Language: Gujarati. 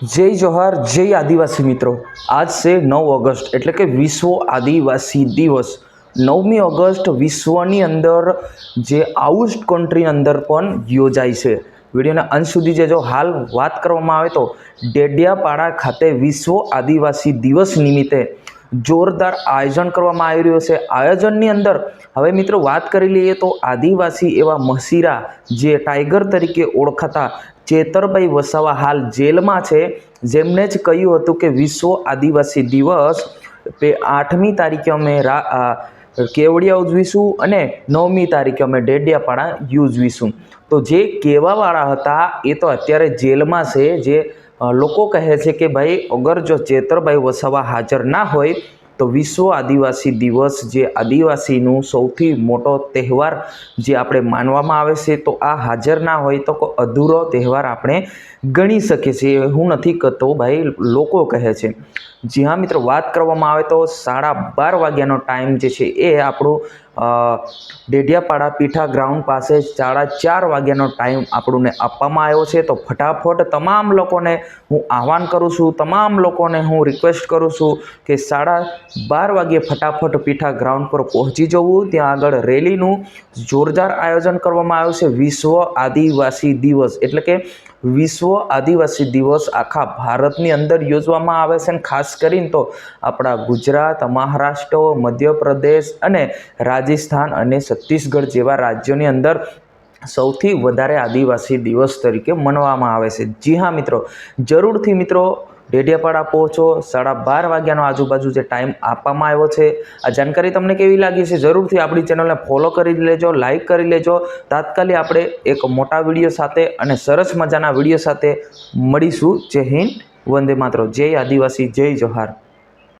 જય જોહાર, જય આદિવાસી મિત્રો. આજ છે નવ ઓગસ્ટ, એટલે કે વિશ્વ આદિવાસી દિવસ. નવમી ઓગસ્ટ વિશ્વની અંદર જે આઉટ કન્ટ્રી અંદર પણ યોજાય છે. વિડીયોના અંત સુધી જે જો હાલ વાત કરવામાં આવે તો ડેડિયાપાડા ખાતે વિશ્વ આદિવાસી દિવસ નિમિત્તે જોરદાર આયોજન કરવામાં આવી રહ્યું છે. આયોજનની અંદર હવે મિત્રો વાત કરી લઈએ તો આદિવાસી એવા મસીરા જે ટાઈગર તરીકે ઓળખાતા ચેતરભાઈ વસાવા હાલ જેલમાં છે. જેમણે જ કહ્યું હતું કે વિશ્વ આદિવાસી દિવસ તે આઠમી તારીખે અમે કેવડિયા ઉજવીશું અને નવમી તારીખે અમે ડેડિયાપાડા ઉજવીશું તો જે કહેવાવાળા હતા એ તો અત્યારે જેલમાં છે. જે લોકો કહે છે કે ભાઈ, અગર જો ચેતરભાઈ વસાવા હાજર ના હોય તો વિશ્વ આદિવાસી દિવસ જે આદિવાસીનું સૌથી મોટો તહેવાર જે આપણે માનવામાં આવે છે, તો આ હાજર ના હોય તો અધૂરો તહેવાર આપણે ગણી શકીએ છીએ. હું નથી કહેતો ભાઈ, લોકો કહે છે. જી હા, મિત્રો, વાત કરવામાં આવે તો સાડા બાર વાગ્યાનો ટાઈમ જે છે એ આપણું અ, ડેડિયાપાડા પીઠા ગ્રાઉન્ડ પાસે સાડા ચાર વાગ્યાનો ટાઈમ આપણને આપવામાં આવ્યો છે. તો ફટાફટ તમામ લોકોને હું આહવાન કરું છું તમામ લોકોને હું રિક્વેસ્ટ કરું છું કે સાડા બાર વાગ્યે ફટાફટ પીઠા ગ્રાઉન્ડ પર પહોંચી જવું. ત્યાં આગળ રેલીનું જોરદાર આયોજન કરવામાં આવ્યું છે. વિશ્વ આદિવાસી દિવસ. એટલે કે વિશ્વ આદિવાસી દિવસ આખા ભારતની અંદર યોજવામાં આવે છે અને ખાસ કરીને તો આપણા ગુજરાત, મહારાષ્ટ્ર, મધ્યપ્રદેશ અને રાજસ્થાન અને છત્તીસગઢ જેવા રાજ્યોની અંદર સૌથી વધારે આદિવાસી દિવસ તરીકે મનાવવામાં આવે છે. જી હા મિત્રો, જરૂરથી મિત્રો ડેડિયાપાડા પહોંચો, સાડા બાર વાગ્યાનો આજુબાજુ જે ટાઈમ આપવામાં આવ્યો છે. આ જાણકારી તમને કેવી લાગી છે જરૂરથી આપણી ચેનલને ફોલો કરી લેજો લાઇક કરી લેજો. તાત્કાલિક આપણે એક મોટા વીડિયો સાથે અને સરસ મજાના વીડિયો સાથે મળીશું. જય હિન્દ, વંદે માત્ર જય આદિવાસી, જય જોહાર